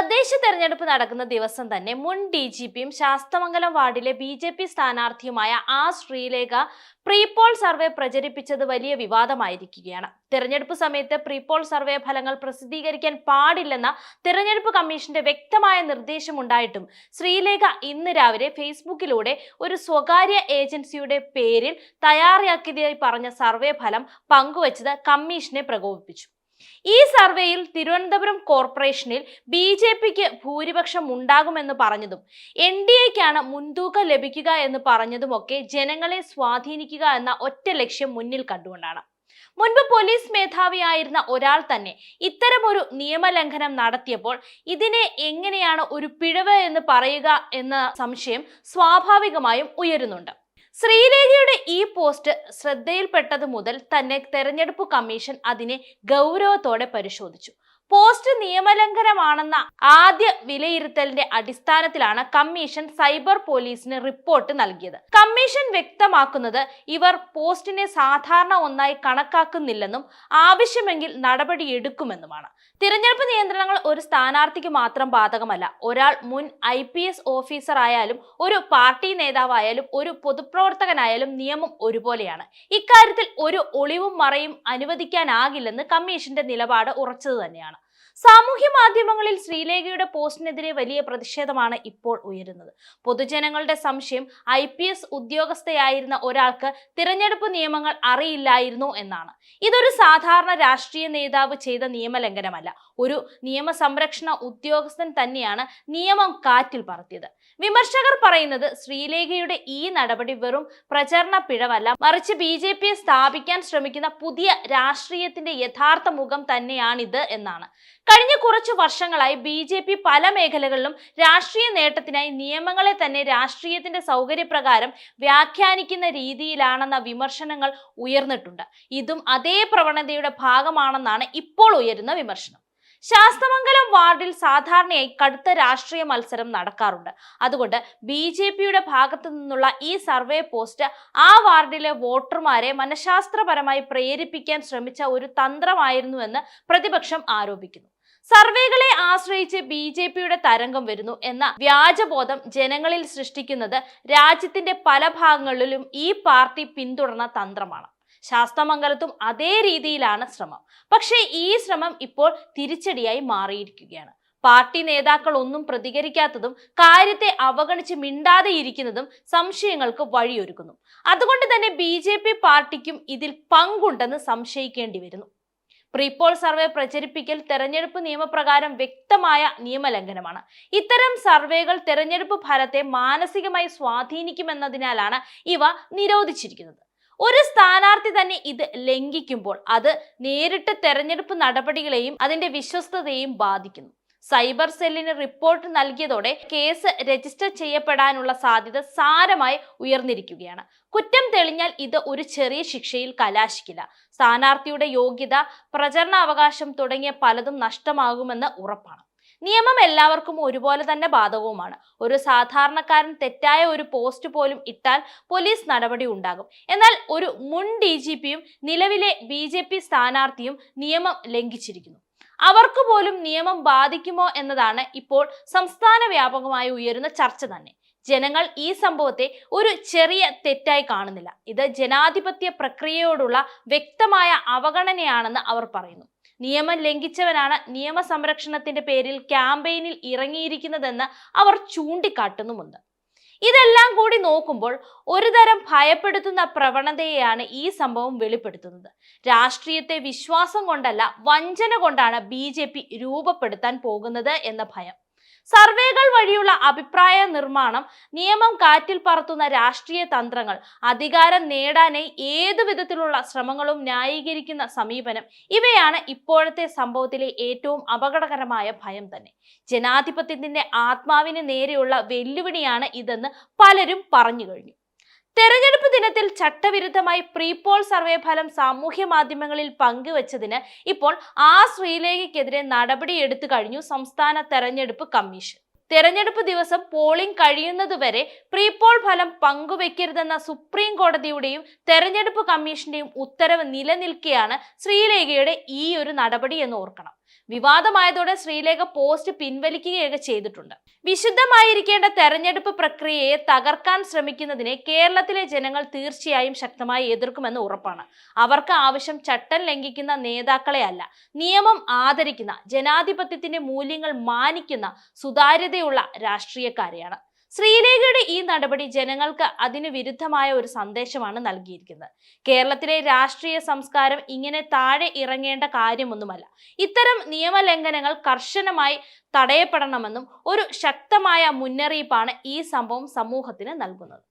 തദ്ദേശ തെരഞ്ഞെടുപ്പ് നടക്കുന്ന ദിവസം തന്നെ മുൻ ഡി ജി പിയും ശാസ്തമംഗലം വാർഡിലെ ബി ജെ പി സ്ഥാനാർത്ഥിയുമായ ആ ശ്രീലേഖ പ്രീപോൾ സർവേ പ്രചരിപ്പിച്ചത് വലിയ വിവാദമായിരിക്കുകയാണ്. തെരഞ്ഞെടുപ്പ് സമയത്ത് പ്രീപോൾ സർവേ ഫലങ്ങൾ പ്രസിദ്ധീകരിക്കാൻ പാടില്ലെന്ന തെരഞ്ഞെടുപ്പ് കമ്മീഷന്റെ വ്യക്തമായ നിർദ്ദേശമുണ്ടായിട്ടും ശ്രീലേഖ ഇന്ന് രാവിലെ ഫേസ്ബുക്കിലൂടെ ഒരു സ്വകാര്യ ഏജൻസിയുടെ പേരിൽ തയ്യാറാക്കിയതായി പറഞ്ഞ സർവേ ഫലം പങ്കുവച്ചത് കമ്മീഷനെ പ്രകോപിപ്പിച്ചു. ഈ സർവേയിൽ തിരുവനന്തപുരം കോർപ്പറേഷനിൽ ബി ജെ പിക്ക് ഭൂരിപക്ഷം ഉണ്ടാകുമെന്ന് പറഞ്ഞതും എൻ ഡി എക്കാണ് മുൻതൂക്കം ലഭിക്കുക എന്ന് പറഞ്ഞതുമൊക്കെ ജനങ്ങളെ സ്വാധീനിക്കുക എന്ന ഒറ്റ ലക്ഷ്യം മുന്നിൽ കണ്ടുകൊണ്ടാണ്. മുൻപ് പോലീസ് മേധാവിയായിരുന്ന ഒരാൾ തന്നെ ഇത്തരമൊരു നിയമലംഘനം നടത്തിയപ്പോൾ ഇതിനെ എങ്ങനെയാണ് ഒരു പിഴവ് എന്ന് പറയുക എന്ന സംശയം സ്വാഭാവികമായും ഉയരുന്നുണ്ട്. ശ്രീലേഖയുടെ ഈ പോസ്റ്റ് ശ്രദ്ധയിൽപ്പെട്ടത് മുതൽ തന്നെ തെരഞ്ഞെടുപ്പ് കമ്മീഷൻ അതിനെ ഗൗരവത്തോടെ പരിശോധിച്ചു. പോസ്റ്റ് നിയമലംഘനമാണെന്ന ആദ്യ വിലയിരുത്തലിന്റെ അടിസ്ഥാനത്തിലാണ് കമ്മീഷൻ സൈബർ പോലീസിന് റിപ്പോർട്ട് നൽകിയത്. കമ്മീഷൻ വ്യക്തമാക്കുന്നത് ഇവർ പോസ്റ്റിനെ സാധാരണ ഒന്നായി കണക്കാക്കുന്നില്ലെന്നും ആവശ്യമെങ്കിൽ നടപടിയെടുക്കുമെന്നുമാണ്. തിരഞ്ഞെടുപ്പ് നിയന്ത്രണങ്ങൾ ഒരു സ്ഥാനാർത്ഥിക്ക് മാത്രം ബാധകമല്ല. ഒരാൾ മുൻ ഐ പി എസ് ഓഫീസർ ആയാലും ഒരു പാർട്ടി നേതാവായാലും ഒരു പൊതുപ്രവർത്തകനായാലും നിയമം ഒരുപോലെയാണ്. ഇക്കാര്യത്തിൽ ഒരു ഒളിവും മറയും അനുവദിക്കാനാകില്ലെന്ന് കമ്മീഷന്റെ നിലപാട് ഉറച്ചത് തന്നെയാണ്. സാമൂഹ്യ മാധ്യമങ്ങളിൽ ശ്രീലേഖയുടെ പോസ്റ്റിനെതിരെ വലിയ പ്രതിഷേധമാണ് ഇപ്പോൾ ഉയരുന്നത്. പൊതുജനങ്ങളുടെ സംശയം ഐ പി എസ് ഉദ്യോഗസ്ഥയായിരുന്ന ഒരാൾക്ക് തിരഞ്ഞെടുപ്പ് നിയമങ്ങൾ അറിയില്ലായിരുന്നു എന്നാണ്. ഇതൊരു സാധാരണ രാഷ്ട്രീയ നേതാവ് ചെയ്ത നിയമലംഘനമല്ല. ഒരു നിയമസംരക്ഷണ ഉദ്യോഗസ്ഥൻ തന്നെയാണ് നിയമം കാറ്റിൽ പറത്തിയത്. വിമർശകർ പറയുന്നത് ശ്രീലേഖയുടെ ഈ നടപടി വെറും പ്രചരണ പിഴവല്ല. മറിച്ച് ബി ജെ പിയെ സ്ഥാപിക്കാൻ ശ്രമിക്കുന്ന പുതിയ രാഷ്ട്രീയത്തിന്റെ യഥാർത്ഥ മുഖം തന്നെയാണിത് എന്നാണ്. കഴിഞ്ഞ കുറച്ചു വർഷങ്ങളായി ബി ജെ പി പല മേഖലകളിലും രാഷ്ട്രീയ നേട്ടത്തിനായി നിയമങ്ങളെ തന്നെ രാഷ്ട്രീയത്തിന്റെ സൗകര്യപ്രകാരം വ്യാഖ്യാനിക്കുന്ന രീതിയിലാണെന്ന വിമർശനങ്ങൾ ഉയർന്നിട്ടുണ്ട്. ഇതും അതേ പ്രവണതയുടെ ഭാഗമാണെന്നാണ് ഇപ്പോൾ ഉയരുന്ന വിമർശനം. ശാസ്തമംഗലം വാർഡിൽ സാധാരണയായി കടുത്ത രാഷ്ട്രീയ മത്സരം നടക്കാറുണ്ട്. അതുകൊണ്ട് ബി ജെ പിയുടെ ഭാഗത്തു നിന്നുള്ള ഈ സർവേ പോസ്റ്റ് ആ വാർഡിലെ വോട്ടർമാരെ മനഃശാസ്ത്രപരമായി പ്രേരിപ്പിക്കാൻ ശ്രമിച്ച ഒരു തന്ത്രമായിരുന്നുവെന്ന് പ്രതിപക്ഷം ആരോപിക്കുന്നു. സർവേകളെ ആശ്രയിച്ച് ബി ജെ പിയുടെ തരംഗം വരുന്നു എന്ന വ്യാജബോധം ജനങ്ങളിൽ സൃഷ്ടിക്കുന്നത് രാജ്യത്തിന്റെ പല ഭാഗങ്ങളിലും ഈ പാർട്ടി പിന്തുടർന്ന തന്ത്രമാണ്. ശാസ്തമംഗലത്തും അതേ രീതിയിലാണ് ശ്രമം. പക്ഷേ ഈ ശ്രമം ഇപ്പോൾ തിരിച്ചടിയായി മാറിയിരിക്കുകയാണ്. പാർട്ടി നേതാക്കൾ ഒന്നും പ്രതികരിക്കാത്തതും കാര്യത്തെ അവഗണിച്ച് മിണ്ടാതെ ഇരിക്കുന്നതും സംശയങ്ങൾക്ക് വഴിയൊരുക്കുന്നു. അതുകൊണ്ട് തന്നെ ബി പാർട്ടിക്കും ഇതിൽ പങ്കുണ്ടെന്ന് സംശയിക്കേണ്ടി വരുന്നു. പ്രീപോൾ സർവേ പ്രചരിപ്പിക്കൽ തെരഞ്ഞെടുപ്പ് നിയമപ്രകാരം വ്യക്തമായ നിയമലംഘനമാണ്. ഇത്തരം സർവേകൾ തെരഞ്ഞെടുപ്പ് ഫലത്തെ മാനസികമായി സ്വാധീനിക്കുമെന്നതിനാലാണ് ഇവ നിരോധിച്ചിരിക്കുന്നത്. ഒരു സ്ഥാനാർത്ഥി തന്നെ ഇത് ലംഘിക്കുമ്പോൾ അത് നേരിട്ട് തെരഞ്ഞെടുപ്പ് നടപടികളെയും അതിന്റെ വിശ്വസ്തതയെയും ബാധിക്കുന്നു. സൈബർ സെല്ലിന് റിപ്പോർട്ട് നൽകിയതോടെ കേസ് രജിസ്റ്റർ ചെയ്യപ്പെടാനുള്ള സാധ്യത സാരമായി ഉയർന്നിരിക്കുകയാണ്. കുറ്റം തെളിഞ്ഞാൽ ഇത് ഒരു ചെറിയ ശിക്ഷയിൽ കലാശിക്കില്ല. സ്ഥാനാർത്ഥിയുടെ യോഗ്യത പ്രചരണാവകാശം തുടങ്ങിയ പലതും നഷ്ടമാകുമെന്ന് ഉറപ്പാണ്. നിയമം എല്ലാവർക്കും ഒരുപോലെ തന്നെ ബാധകവുമാണ്. ഒരു സാധാരണക്കാരൻ തെറ്റായ ഒരു പോസ്റ്റ് പോലും ഇട്ടാൽ പോലീസ് നടപടി ഉണ്ടാകും. എന്നാൽ ഒരു മുൻ ഡി നിലവിലെ ബി സ്ഥാനാർത്ഥിയും നിയമം ലംഘിച്ചിരിക്കുന്നു. അവർക്ക് പോലും നിയമം ബാധിക്കുമോ എന്നതാണ് ഇപ്പോൾ സംസ്ഥാന വ്യാപകമായി ഉയരുന്ന ചർച്ച തന്നെ. ജനങ്ങൾ ഈ സംഭവത്തെ ഒരു ചെറിയ തെറ്റായി കാണുന്നില്ല. ഇത് ജനാധിപത്യ പ്രക്രിയയോടുള്ള വ്യക്തമായ അവഗണനയാണെന്ന് അവർ പറയുന്നു. നിയമം ലംഘിച്ചവനാണ് നിയമ സംരക്ഷണത്തിന്റെ പേരിൽ ക്യാമ്പയിനിൽ ഇറങ്ങിയിരിക്കുന്നതെന്ന് അവർ ചൂണ്ടിക്കാട്ടുന്നുമുണ്ട്. ഇതെല്ലാം കൂടി നോക്കുമ്പോൾ ഒരുതരം ഭയപ്പെടുത്തുന്ന പ്രവണതയെയാണ് ഈ സംഭവം വെളിപ്പെടുത്തുന്നത്. രാഷ്ട്രീയത്തെ വിശ്വാസം കൊണ്ടല്ല വഞ്ചന കൊണ്ടാണ് ബി രൂപപ്പെടുത്താൻ പോകുന്നത് എന്ന ഭയം. സർവേകൾ വഴിയുള്ള അഭിപ്രായ നിർമ്മാണം നിയമം കാറ്റിൽ പറത്തുന്ന രാഷ്ട്രീയ തന്ത്രങ്ങൾ അധികാരം നേടാനായി ഏതു വിധത്തിലുള്ള ശ്രമങ്ങളും ന്യായീകരിക്കുന്ന സമീപനം ഇവയാണ് ഇപ്പോഴത്തെ സംഭവത്തിലെ ഏറ്റവും അപകടകരമായ ഭയം തന്നെ. ജനാധിപത്യത്തിന്റെ ആത്മാവിന് നേരെയുള്ള വെല്ലുവിളിയാണ് ഇതെന്ന് പലരും പറഞ്ഞു കഴിഞ്ഞു. തെരഞ്ഞെടുപ്പ് ദിനത്തിൽ ചട്ടവിരുദ്ധമായി പ്രീപോൾ സർവേ ഫലം സാമൂഹ്യ മാധ്യമങ്ങളിൽ പങ്കുവച്ചതിന് ഇപ്പോൾ ആ ശ്രീലേഖയ്ക്കെതിരെ നടപടിയെടുത്തു കഴിഞ്ഞു സംസ്ഥാന തെരഞ്ഞെടുപ്പ് കമ്മീഷൻ. തെരഞ്ഞെടുപ്പ് ദിവസം പോളിംഗ് കഴിയുന്നതുവരെ പ്രീപോൾ ഫലം പങ്കുവെക്കരുതെന്ന സുപ്രീം കോടതിയുടെയും തെരഞ്ഞെടുപ്പ് കമ്മീഷന്റെയും ഉത്തരവ് നിലനിൽക്കെയാണ് ശ്രീലേഖയുടെ ഈ ഒരു നടപടി എന്ന് ഓർക്കണം. വിവാദമായതോടെ ശ്രീലേഖ പോസ്റ്റ് പിൻവലിക്കുകയൊക്കെ ചെയ്തിട്ടുണ്ട്. വിശുദ്ധമായിരിക്കേണ്ട തെരഞ്ഞെടുപ്പ് പ്രക്രിയയെ തകർക്കാൻ ശ്രമിക്കുന്നതിനെ കേരളത്തിലെ ജനങ്ങൾ തീർച്ചയായും ശക്തമായി എതിർക്കുമെന്ന് ഉറപ്പാണ്. അവർക്ക് ആവശ്യം ചട്ടം ലംഘിക്കുന്ന നേതാക്കളെ അല്ല നിയമം ആദരിക്കുന്ന ജനാധിപത്യത്തിന്റെ മൂല്യങ്ങൾ മാനിക്കുന്ന സുതാര്യതയുള്ള രാഷ്ട്രീയക്കാരെയാണ്. ശ്രീലേഖയുടെ ഈ നടപടി ജനങ്ങൾക്ക് അതിന് വിരുദ്ധമായ ഒരു സന്ദേശമാണ് നൽകിയിരിക്കുന്നത്. കേരളത്തിലെ രാഷ്ട്രീയ സംസ്കാരം ഇങ്ങനെ താഴെ ഇറങ്ങേണ്ട കാര്യമൊന്നുമല്ല. ഇത്തരം നിയമലംഘനങ്ങൾ കർശനമായി തടയപ്പെടണമെന്നും ഒരു ശക്തമായ മുന്നറിയിപ്പാണ് ഈ സംഭവം സമൂഹത്തിന് നൽകുന്നത്.